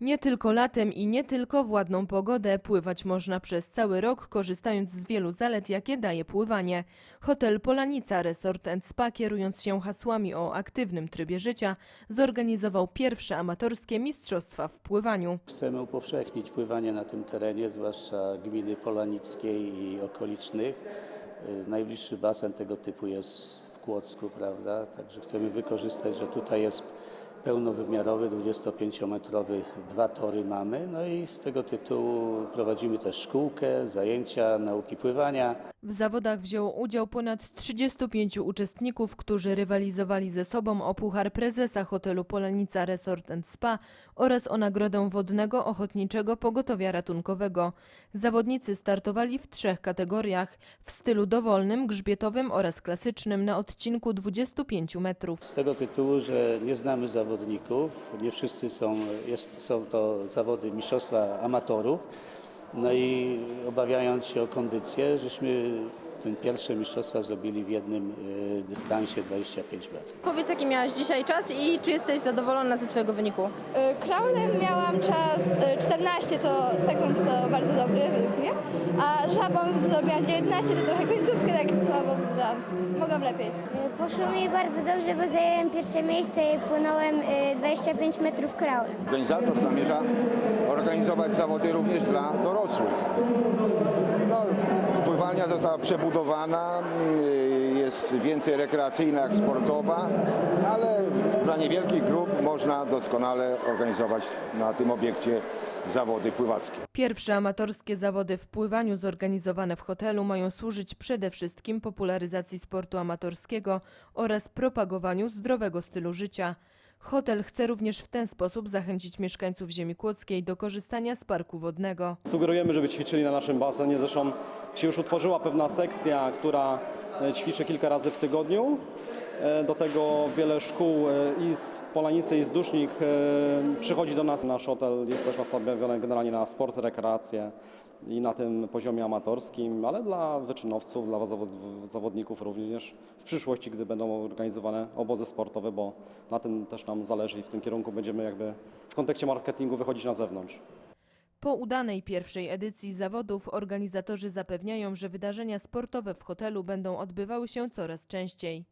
Nie tylko latem i nie tylko w ładną pogodę pływać można przez cały rok, korzystając z wielu zalet, jakie daje pływanie. Hotel Polanica Resort Spa, kierując się hasłami o aktywnym trybie życia, zorganizował pierwsze amatorskie mistrzostwa w pływaniu. Chcemy upowszechnić pływanie na tym terenie, zwłaszcza gminy Polanickiej i okolicznych. Y, Najbliższy basen tego typu jest w Kłodzku, prawda? Także chcemy wykorzystać, że tutaj jest pełnowymiarowy, 25-metrowy, dwa tory mamy. No i z tego tytułu prowadzimy też szkółkę, zajęcia, nauki pływania. W zawodach wzięło udział ponad 35 uczestników, którzy rywalizowali ze sobą o puchar prezesa hotelu Polanica Resort and Spa oraz o nagrodę wodnego ochotniczego pogotowia ratunkowego. Zawodnicy startowali w trzech kategoriach w stylu dowolnym, grzbietowym oraz klasycznym na odcinku 25 metrów. Z tego tytułu, że nie znamy zawodników, nie wszyscy są, jest, są to zawody mistrzostwa amatorów. No i obawiając się o kondycję, żeśmy ten pierwsze mistrzostwa zrobili w jednym y, dystansie 25 metrów. Powiedz, jaki miałaś dzisiaj czas i czy jesteś zadowolona ze swojego wyniku? Kraulem miałam czas y, 14 to sekund, to bardzo dobry według mnie, a żabą zrobiłam 19, to trochę końcówkę tak słabo dałam. Mogłam lepiej. Poszło mi bardzo dobrze, bo zajęłem pierwsze miejsce i płynąłem y, 25 metrów kraulem. Organizator zamierza organizować zawody również dla dorosłych. Została przebudowana, y, jest więcej rekreacyjna jak sportowa, ale dla niewielkich grup można doskonale organizować na tym obiekcie zawody pływackie. Pierwsze amatorskie zawody w pływaniu zorganizowane w hotelu mają służyć przede wszystkim popularyzacji sportu amatorskiego oraz propagowaniu zdrowego stylu życia. Hotel chce również w ten sposób zachęcić mieszkańców ziemi kłodzkiej do korzystania z parku wodnego. Sugerujemy, żeby ćwiczyli na naszym basenie. Zresztą się już utworzyła pewna sekcja, która ćwiczy kilka razy w tygodniu. E, Do tego wiele szkół e, i z Polanicy i z Dusznik e, przychodzi do nas. Nasz hotel jest też nastawiony generalnie na sport, rekreację i na tym poziomie amatorskim, ale dla wyczynowców, dla zawod- zawodników również w przyszłości, gdy będą organizowane obozy sportowe, bo na tym też nam zależy i w tym kierunku będziemy jakby w kontekście marketingu wychodzić na zewnątrz. Po udanej pierwszej edycji zawodów organizatorzy zapewniają, że wydarzenia sportowe w hotelu będą odbywały się coraz częściej.